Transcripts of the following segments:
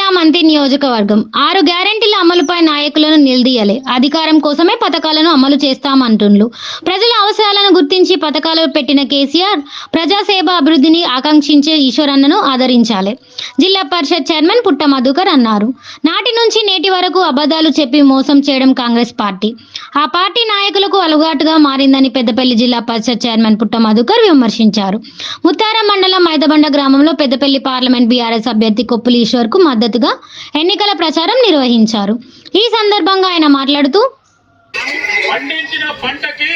మంత్రి నియోజకవర్గం. ఆరు గ్యారెంటీల అమలుపై నాయకులను నిలదీయాలి. అధికారం కోసమే పథకాలను అమలు చేస్తామంటుండ్రు ప్రజల అవసరాలను గుర్తించి పథకాలు పెట్టిన కేసీఆర్ ప్రజాసేవ అభివృద్ధిని ఆకాంక్షించే ఈశ్వరన్నను ఆదరించాలి. జిల్లా పరిషత్ చైర్మన్ పుట్ట మధుకర్ అన్నారు. నాటి నుంచి నేటి వరకు అబద్ధాలు చెప్పి మోసం చేయడం కాంగ్రెస్ పార్టీ. ఆ పార్టీ నాయకులకు అలవాటుగా మారిందని పెద్దపల్లి జిల్లా పరిషత్ చైర్మన్ పుట్ట మధుకర్ విమర్శించారు. ముత్తారం మండలం మైదబండ గ్రామంలో పెద్దపల్లి పార్లమెంట్ బీఆర్ఎస్ అభ్యర్థి కొప్పులి ఈశ్వర్కు మద్దతుగా ఎన్నికల ప్రచారం నిర్వహించారు. ఈ సందర్భంగా ఆయన మాట్లాడుతూ పండించిన పంటకి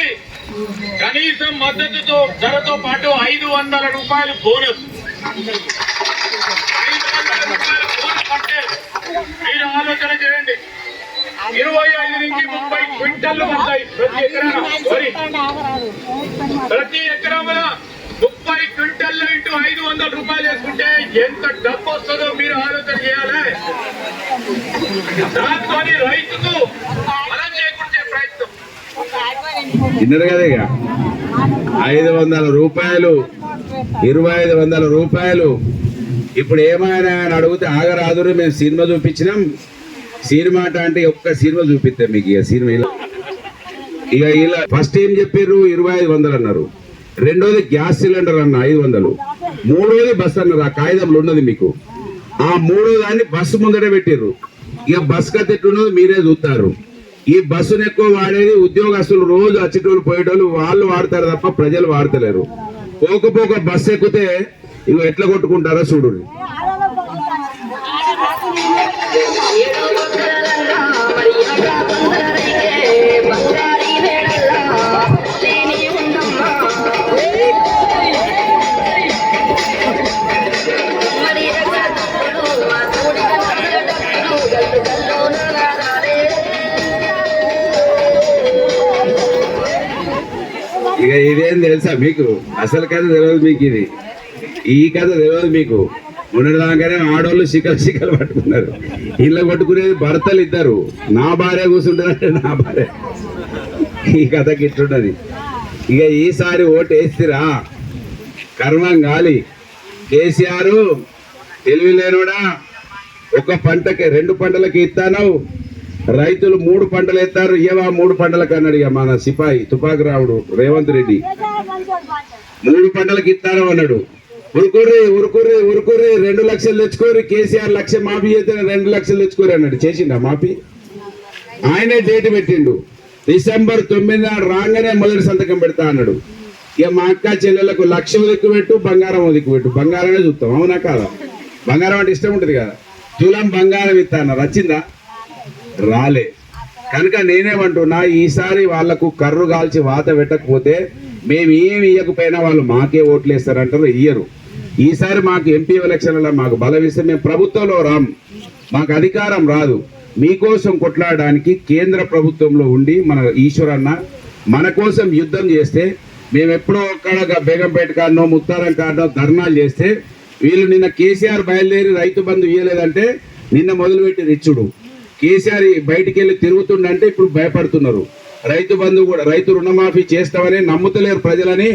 కనీసం మద్దతుతో ధరతో పాటు ఐదు వందల రూపాయలు బోనస్. ఐదు వందల బోనస్ అంటే మీరు ఆలోచన చేయండి. ఇరవై ఐదు నుంచి ముప్పై క్వింటల్లు వస్తాయి ప్రతి ఎకరాన వరి ప్రతి ఎకరాన ముప్పై క్వింటల్ ఇంటూ ఐదు వందల రూపాయలు వేసుకుంటే ఎంత డబ్బు వస్తుందో మీరు ఆలోచన చేయాలి. దాంతో రైతుకు బలం చేయకుంటే ప్రయత్నం. విన్నారు కదా ఐదు వందల రూపాయలు ఇరవై ఐదు వందల రూపాయలు. ఇప్పుడు ఏమైనా అని అడిగితే ఆగరాదురు మేము సినిమా చూపించినాం. సినిమాట అంటే ఒక్క సినిమా చూపిస్తాం మీకు ఇక సినిమా ఇలా. ఇక ఇలా ఫస్ట్ ఏం చెప్పారు ఇరవై ఐదు వందలు అన్నారు. రెండోది గ్యాస్ సిలిండర్ అన్న ఐదు వందలు. మూడోది బస్ అన్నారు ఆ కాగితంలో ఉన్నది మీకు. ఆ మూడో దాన్ని బస్సు ముందరే పెట్టారు ఇక బస్ కథ ఎట్లున్నది మీరే చూస్తారు. ఈ బస్సును ఎక్కువ వాడేది ఉద్యోగస్తులు రోజు అచ్చేటోళ్ళు పోయేటోళ్ళు వాళ్ళు వాడతారు తప్ప ప్రజలు వాడతలేరు. పోకపోక బస్సు ఎక్కితే ఇవి ఎట్లా కొట్టుకుంటారో చూడు ఇక ఇదేం తెలుసా మీకు? అసలు కథ తెలియదు మీకు ఇది. ఈ కథ తెలియదు మీకు. ఉండడానికనే ఆడవాళ్ళు శిఖలు శిఖలు పట్టుకున్నారు. ఇళ్ళ కొట్టుకునేది భర్తలు ఇద్దరు. నా భార్య కూర్చుంటారంటే నా భార్య. ఈ కథకి ఇట్లున్నది ఇక ఈసారి ఓటు వేస్తురా కర్మం గాలి. కేసీఆర్ తెలివి లేనుడా? ఒక పంటకి రెండు పంటలకి ఇస్తాను రైతులు మూడు పంటలు ఎత్తారు ఏవా మూడు పంటలకు అన్నాడు ఇక మన సిపాయి తుపాకి రావుడు రేవంత్ రెడ్డి. మూడు పంటలకు ఇస్తాను అన్నాడు. ఉరుకుర్రి ఉరుకుర్రి ఉరుకుర్రి రెండు లక్షలు తెచ్చుకోరు కేసీఆర్ లక్ష మాఫీ చేస్తే రెండు లక్షలు తెచ్చుకోరు అన్నాడు. చేసిండా మాఫీ? ఆయనే డేట్ పెట్టిండు. డిసెంబర్ తొమ్మిది నాడు రాగానే మొదటి సంతకం పెడతా అన్నాడు. ఇక మా అక్క చెల్లెలకు లక్ష దిక్కు పెట్టు బంగారం దిక్కు పెట్టు. బంగారమే చూస్తాం. అవునా కాదా? బంగారం అంటే ఇష్టం ఉంటుంది కదా. తులం బంగారం ఇస్తా అన్నారు వచ్చిందా? రాలే. కనుక నేనేమంటున్నా ఈసారి వాళ్ళకు కర్రు కాల్చి వాత పెట్టకపోతే మేము ఏమి ఇవ్వకపోయినా వాళ్ళు మాకే ఓట్లు వేస్తారంటారు ఇయ్యరు. ఈసారి మాకు ఎంపీ ఎలక్షన్లలో మాకు బలం ఇస్తే మేము ప్రభుత్వంలో రాం. మాకు అధికారం రాదు. మీకోసం కొట్లాడడానికి కేంద్ర ప్రభుత్వంలో ఉండి మన ఈశ్వరన్న మన కోసం యుద్ధం చేస్తే మేము ఎప్పుడో ఒక్కడ బేగంపేట కాడనో ముత్తారం కాడనో ధర్నాలు చేస్తే వీళ్ళు నిన్న కేసీఆర్ బయలుదేరి రైతు బంధు ఇయ్యలేదంటే నిన్న మొదలుపెట్టి రిచ్చుడు కేసీఆర్ బయటికి వెళ్ళి తిరుగుతుండంటే ఇప్పుడు భయపడుతున్నారు. రైతు బంధు కూడా రైతు రుణమాఫీ చేస్తామని నమ్ముతలేరు ప్రజలని.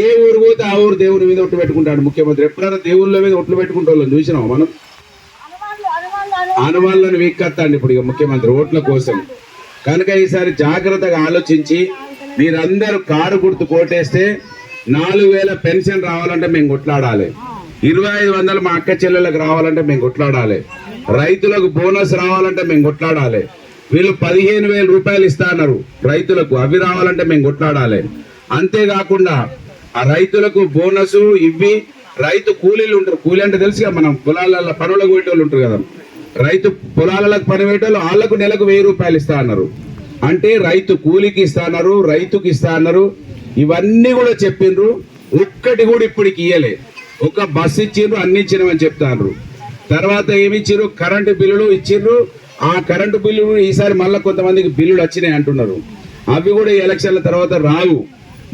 ఏ ఊరు పోతే ఆ ఊరు దేవుని మీద ఒట్టు పెట్టుకుంటాడు ముఖ్యమంత్రి. ఎప్పుడైనా దేవుళ్ళ మీద ఒట్లు పెట్టుకుంటాం చూసినాం మనం? అనుమానులను వీక్కత్తండి ఇప్పుడు ఇక ముఖ్యమంత్రి ఓట్ల కోసం. కనుక ఈసారి జాగ్రత్తగా ఆలోచించి మీరందరూ కారు గుర్తు కోటేస్తే నాలుగు వేల పెన్షన్ రావాలంటే మేము కొట్లాడాలి. ఇరవై ఐదు వందలు మా అక్క చెల్లెలకు రావాలంటే మేము కొట్లాడాలి. రైతులకు బోనస్ రావాలంటే మేము కొట్లాడాలి. వీళ్ళు పదిహేను వేల రూపాయలు ఇస్తా అన్నారు. రైతులకు అవి రావాలంటే మేము కొట్లాడాలి. అంతేకాకుండా ఆ రైతులకు బోనస్ ఇవి రైతు కూలీలు ఉంటారు. కూలీ అంటే తెలుసుగా మనం పొలాల పనులకు పోయేటోళ్ళు ఉంటారు కదా. రైతు పొలాలకు పని పెట్టేవాళ్ళు వాళ్ళకు నెలకు వెయ్యి రూపాయలు ఇస్తా అన్నారు. అంటే రైతు కూలికి ఇస్తా అన్నారు రైతుకి ఇస్తా అన్నారు. ఇవన్నీ కూడా చెప్పిండ్రు. ఒక్కటి కూడా ఇప్పటికి ఇయ్యలే. ఒక బస్ ఇచ్చిండ్రు అన్ని ఇచ్చినామని చెప్తారు తర్వాత ఏమి ఇచ్చిర్రు కరెంటు బిల్లులు ఇచ్చిర్రు. ఆ కరెంటు బిల్లులు ఈసారి మళ్ళీ కొంతమందికి బిల్లులు వచ్చినాయి అంటున్నారు. అవి కూడా ఎలక్షన్ల తర్వాత రావు.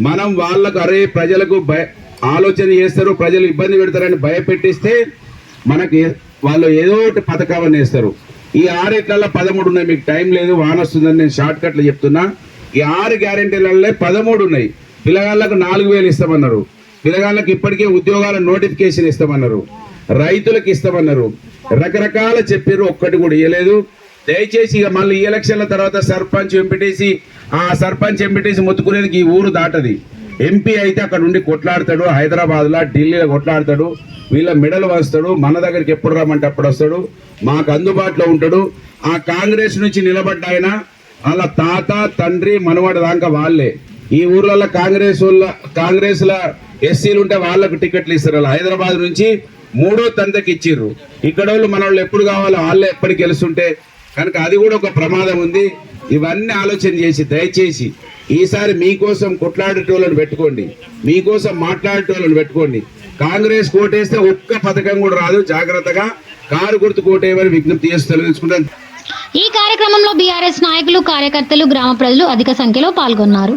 మనం వాళ్ళకు అరే ప్రజలకు భయ ఆలోచన చేస్తారు ప్రజలు ఇబ్బంది పెడతారని భయపెట్టిస్తే మనకి వాళ్ళు ఏదో ఒకటి పథకాన్ని వేస్తారు ఈ ఆరేట్లలో పదమూడు ఉన్నాయి. మీకు టైం లేదు వాన వస్తుందని నేను షార్ట్ కట్లు చెప్తున్నా. ఈ ఆరు గ్యారెంటీలలో పదమూడు ఉన్నాయి. పిల్లగాళ్ళకు నాలుగు వేలు ఇస్తామన్నారు. పిల్లగాళ్ళకి ఇప్పటికే ఉద్యోగాల నోటిఫికేషన్ ఇస్తామన్నారు. రైతులకు ఇస్తామన్నారు. రకరకాల చెప్పారు ఒక్కటి కూడా ఇవ్వలేదు దయచేసి ఇక మళ్ళీ ఈ ఎలక్షన్ల తర్వాత సర్పంచ్ ఎంపీటీసీ ఆ సర్పంచ్ ఎంపీటీసీ మొత్తుకునేందుకు ఈ ఊరు దాటది. ఎంపీ అయితే అక్కడ ఉండి కొట్లాడతాడు హైదరాబాద్లో ఢిల్లీలో కొట్లాడతాడు వీళ్ళ మెడలు వస్తాడు మన దగ్గరికి ఎప్పుడు రమ్మంటే అప్పుడు వస్తాడు మాకు అందుబాటులో ఉంటాడు. ఆ కాంగ్రెస్ నుంచి నిలబడ్డ ఆయన వాళ్ళ తాత తండ్రి మనవడు దాకా వాళ్ళే. ఈ ఊర్లలో కాంగ్రెస్ వాళ్ళ కాంగ్రెస్ల ఎస్సీలు ఉంటే వాళ్ళకు టికెట్లు ఇస్తారు. అలా హైదరాబాద్ నుంచి మూడో తంతకి ఇచ్చిర్రు. ఇక్కడ వాళ్ళు మన వాళ్ళు ఎప్పుడు కావాలో వాళ్ళు ఎప్పటికి గెలుస్తుంటే కనుక అది కూడా ఒక ప్రమాదం ఉంది. ఇవన్నీ ఆలోచన చేసి దయచేసి ఈసారి మీకోసం కొట్లాడేటోళ్ళని పెట్టుకోండి. మీకోసం మాట్లాడేటోళ్ళని పెట్టుకోండి. కాంగ్రెస్ కోటేస్తే ఒక్క పథకం కూడా రాదు జాగ్రత్తగా కారు గుర్తు కోటేయమని విజ్ఞప్తి చేసి తెలుసుకుంటాను ఈ కార్యక్రమంలో బీఆర్ఎస్ నాయకులు కార్యకర్తలు గ్రామ ప్రజలు అధిక సంఖ్యలో పాల్గొన్నారు.